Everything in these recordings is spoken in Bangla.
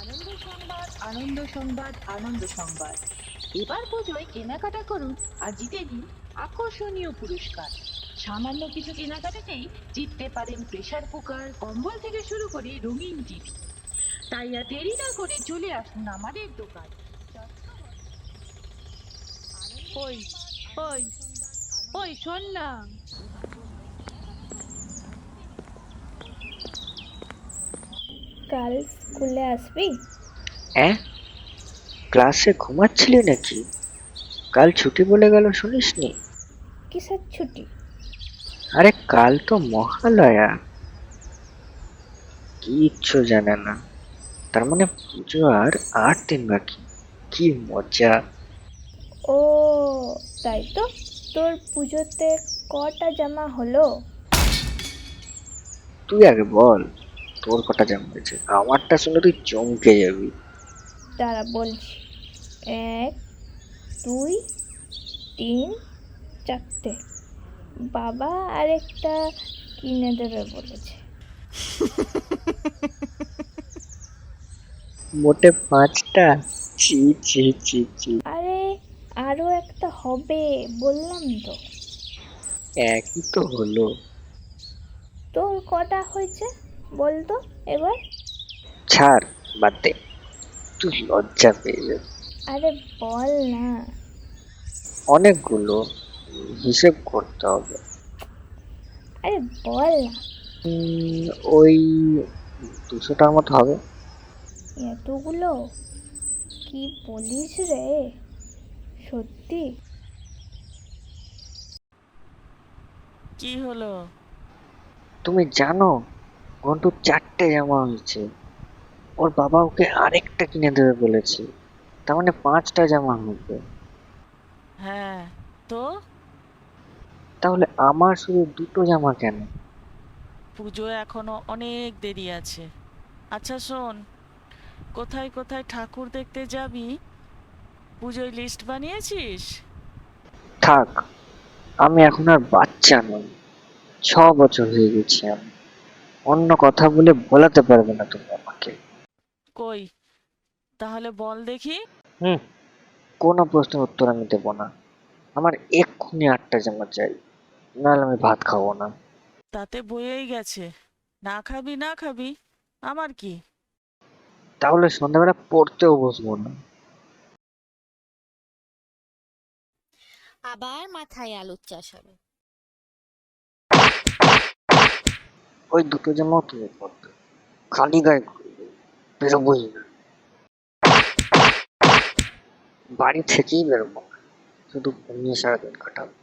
আনন্দ সংবাদ আনন্দ সংবাদ আনন্দ সংবাদ। এবার পুজোয় কেনাকাটা করুন আর জিতে নিন আকর্ষণীয় পুরস্কার। সামান্য কিছু কেনাকাটাতেই জিততে পারেন প্রেসার কুকার কম্বল থেকে শুরু করে রঙিন টিভি। তাই আর দেরি না করে চলে আসুন আমাদের দোকান। ওই ওই ওই শোন না। কাল স্কুলে আসবি? হ্যাঁ ক্লাসে ঘুমাচ্ছিলি নাকি? কাল ছুটি বলে গেল শুনিসনি? কিসের ছুটি? আরে কাল তো মহালয়া। কিচ্ছু জানে না। তার মানে পুজো আর আট দিন বাকি। কি মজা। ও তাই তো? তোর পুজোতে কটা জামা হলো? তুই আগে বল। তোর কটা জামা হয়েছে? আমারটা শুনে তুই চমকে যাবি। দাঁড়া বলছি। এক দুই তিন চারটে। বাবা আরেকটা কিনে দেবে বলেছে। মোটে পাঁচটা? চি চি চি চি আরে আরও একটা হবে বললাম তো। একই তো হলো। তোর কটা হয়েছে? বল তো এবার? ছাড় বাদ দে। তুই লজ্জা পেয়ে যাবি। আরে বল না। অনেকগুলো হিসেব করতে হবে। আরে বল না। উম, ওই দুশোটার মতো হবে। এতগুলো? কি বলিস রে? সত্যি? কি হলো? তুমি জানো ঘন্টুর চারটে জামা হয়েছে। ওর বাবা ওকে আরেকটা কিনে দেবে বলেছে। তার মানে পাঁচটা জামা হবে। হ্যাঁ তো? তাহলে আমার শুধু দুটো জামা কেন? পুজো এখনও অনেক দেরি আছে। আচ্ছা শোন কোথায় কোথায় ঠাকুর দেখতে যাবি? পুজোয় লিস্ট বানিয়েছিস? থাক আমি এখন আর বাচ্চা নই। ছ বছর হয়ে গেছি আমি অন্য কথা বলে বলাতে পারবে না তুমি আমাকে। কই? তাহলে বল দেখি। হুম কোনো প্রশ্নের উত্তর আমি দেবো না। আমার এক্ষুনি আটটা জামা চাই নাহলে আমি ভাত খাব না। তাতে বয়েই গেছে। না খাবি না খাবি আমার কি? তাহলে সন্ধ্যাবেলা পড়তেও বসবো না। আবার মাথায় আলুর চাষ হবে ওই দুটো জামাও তুমি পড়বে খালি গায়ে বেরোবোই না। বাড়ি থেকেই বেরোবো। শুধু ঘুমিয়ে সারাদিন কাটাবো।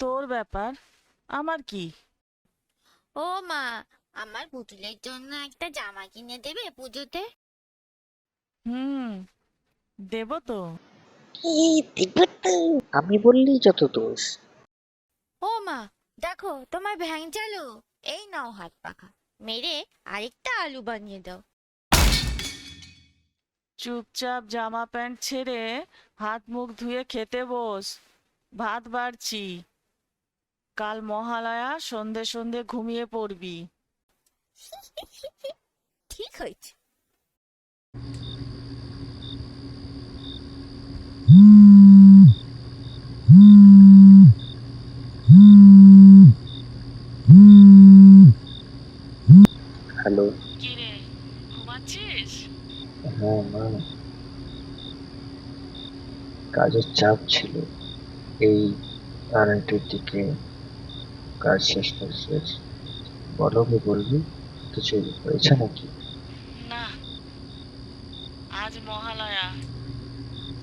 তোর ব্যাপার? আমার কি? ও মা আমার পুতুলের জন্য একটা জামা কিনে দেবে পুজোতে? হুম দেব তো। কি আমি বললেই যত দোষ। দেখো তোমার ভ্যাং চালু। এই নাও হাত পাখা মেরে আরেকটা আলু বানিয়ে দাও। চুপচাপ জামা প্যান্ট ছেড়ে হাত মুখ ধুয়ে খেতে বস। ভাত বাড়ছি। কাল মহালয়া সন্ধে সন্ধে ঘুমিয়ে পড়বি। ঠিক হয়েছে। হ্যালো। কি রে? ঘুমাচ্ছিস হ্যাঁ মা। কাজের চাপ ছিল। এই আড়াইটের দিকে কাজ শেষ করছে বলো কি বলবি কিছু হয়েছে নাকি? না। আজ মহালয়া।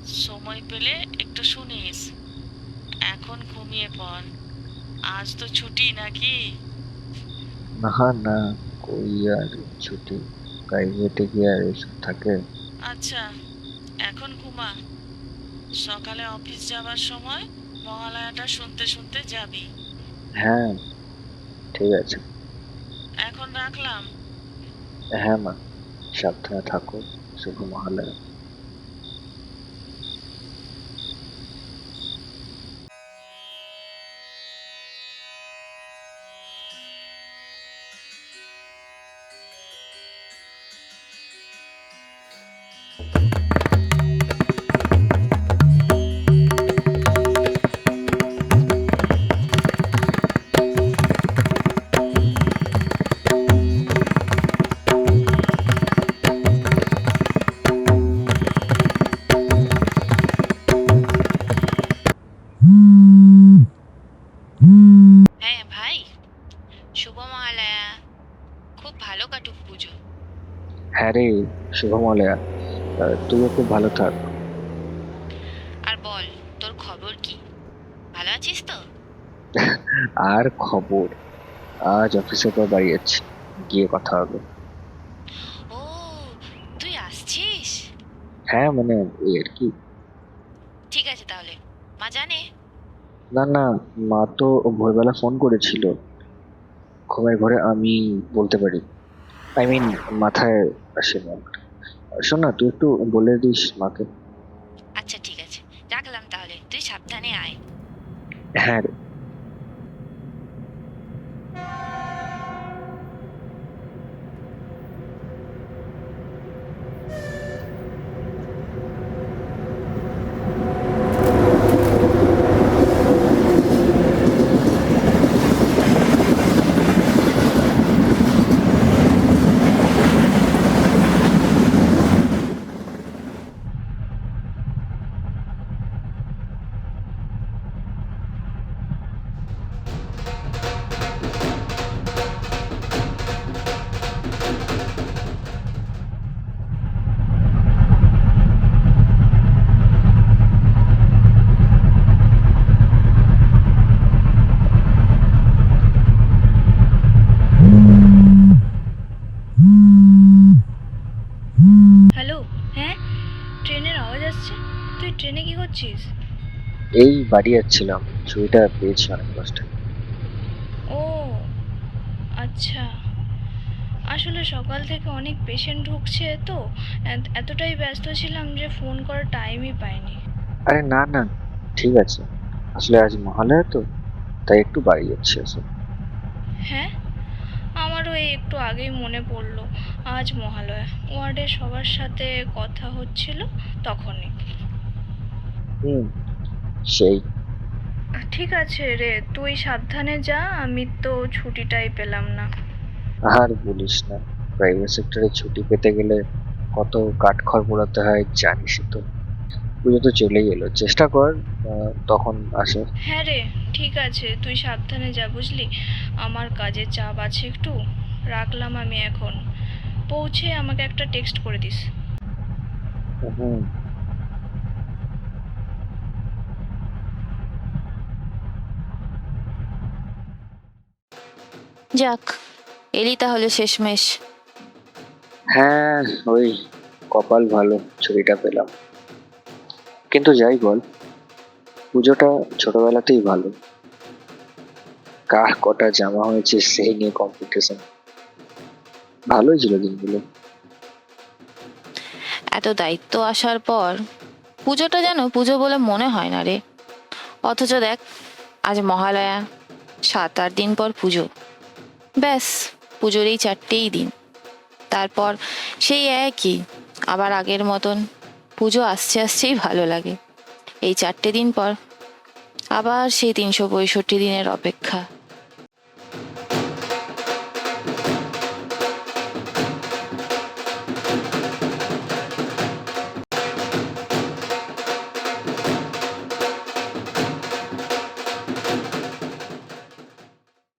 সময় পেলে একটু শুনিস। এখন ঘুমিয়ে পড়। আজ তো ছুটি নাকি? না না। কই আর ছুটি প্রাইভেটে গিয়ে আর এসব থাকে। আচ্ছা এখন ঘুমা। সকালে অফিস যাবার সময় মহালয়াটা শুনতে শুনতে যাবি। হ্যাঁ ঠিক আছে। এখন রাখলাম। হ্যাঁ মা সাবধানে থাকো শুভ মহালয়া। হ্যাঁ রে শুভমলয়া তুইও খুব ভালো থাক। আর বল তোর খবর কি? ভালো আছিস তো? আর খবর? আজ অফিসে তো বাড়ি যাচ্ছি গিয়ে কথা হবে। ও তুই আসছিস? হ্যাঁ মানে এই আর কি। ঠিক আছে তাহলে মা জানে? না না মা তো ভোরবেলা ফোন করেছিল। ঘুমের ঘরে আমি বলতে পারি। আই মিন মাথায় আসে না। শোন না তুই একটু বলে দিস মাকে। আচ্ছা ঠিক আছে। রাখলাম তাহলে। তুই সাবধানে আয়। হ্যাঁ রে। আসছে তুই ট্রেনে কি করছিস? এই বাড়ি যাচ্ছিলাম। ছুরিটা পেয়েছি অনেক কষ্টে। ও আচ্ছা। আসলে সকাল থেকে অনেক পেশেন্ট ঢুকছে তো। এতটাই ব্যস্ত ছিলাম যে ফোন করার টাইমই পাইনি। আরে না না ঠিক আছে। আসলে আজ মহালয়া তো তাই একটু বাড়ি যাচ্ছি আসলে। হ্যাঁ? আমারও এই একটু আগেই মনে পড়ল আজ মহালয়া। ওয়ার্ডের সবার সাথে কথা হচ্ছিল তখনই। হুম সেই। ঠিক আছে রে তুই সাবধানে যা আমি তো ছুটিটাই পেলাম না। আর বলিস না প্রাইভেট সেক্টরে ছুটি পেতে গেলে কত কাঠখড় পোড়াতে হয় জানিসই তো। পুজো তো চলেই এলো। চেষ্টা কর তখন আসে। হ্যাঁ রে ঠিক আছে তুই সাবধানে যা বুঝলি? আমার কাজের চাপ আছে একটু রাখলাম আমি এখন। পৌঁছে আমাকে একটা টেক্সট করে দিস। হুম। যাক এলি তাহলে শেষমেশ। হ্যাঁ ওই কপাল ভালো ছুটিটা পেলাম। কিন্তু যাই বল, পুজোটা ছোটবেলাতেই ভালো। কার কটা জামা হয়েছে সেই নিয়ে কম্পিটিশন ভালোই ছিল দিনগুলো। এত দায়িত্ব আসার পর পুজোটা যেন পুজো বলে মনে হয় না রে। অথচ দেখ, আজ মহালয়া, সাত আট দিন পর পুজো। ব্যাস, পুজোর এই চারটেই দিন। তারপর সেই একই, আবার আগের মতন পুজো আসছে আসছেই ভালো লাগে। এই চারটে দিন পর আবার সেই তিনশো পঁয়ষট্টি দিনের অপেক্ষা।